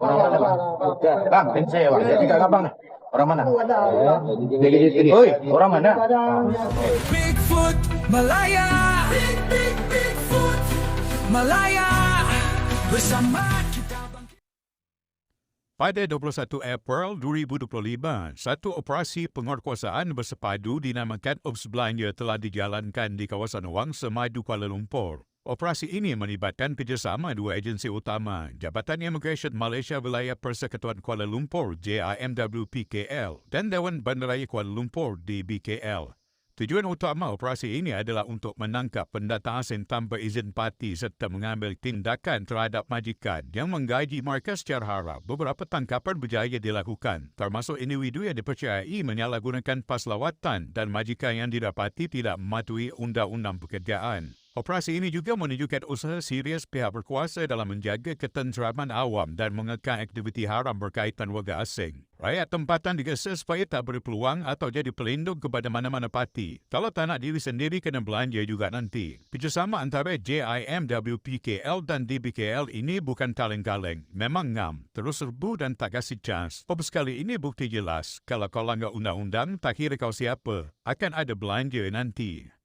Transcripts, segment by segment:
Orang mana bang? Bang, kan saya bang. Saya tinggal abang ni. Orang mana? Oi, orang mana? Bigfoot Malaya Big Big Bigfoot Malaya Bersama kita bangkit Pada 21 April 2025, satu operasi penguatkuasaan bersepadu dinamakan Ops Belanja telah dijalankan di kawasan Wang Semadu Kuala Lumpur. Operasi ini melibatkan kerjasama dua agensi utama, Jabatan Immigration Malaysia Wilayah Persekutuan Kuala Lumpur JIMWPKL dan Dewan Bandaraya Kuala Lumpur DBKL. Tujuan utama operasi ini adalah untuk menangkap pendatang asing tanpa izin parti serta mengambil tindakan terhadap majikan yang menggaji mereka secara haram. Beberapa tangkapan berjaya dilakukan, termasuk individu yang dipercayai menyalahgunakan paslawatan dan majikan yang didapati tidak mematuhi undang-undang pekerjaan. Operasi ini juga menunjukkan usaha serius pihak berkuasa dalam menjaga ketenteraman awam dan mengekang aktiviti haram berkaitan warga asing. Rakyat tempatan digesa supaya tak beri peluang atau jadi pelindung kepada mana-mana parti. Kalau tak nak diri sendiri kena belanja juga nanti. Kerjasama antara JIMWPKL dan DBKL ini bukan kaleng-kaleng. Memang ngam, terus serbu dan tak kasih chance. Pebis kali ini bukti jelas, kalau kau langgar undang-undang, tak kira kau siapa, akan ada belanja nanti.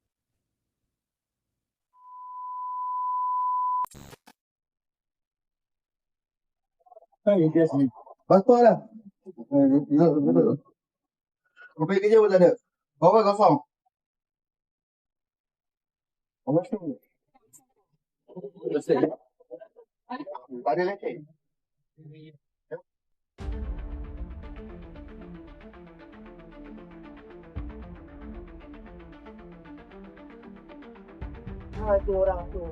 Passport lah. Kau pergi kerja pun tak ada. Bawa kosong. Apa tu? Tak ada lesen. Ha, tu orang tu.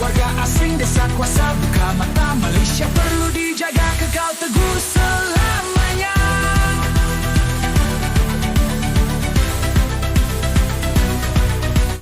Warga asing desa kuasa buka mata Malaysia perlu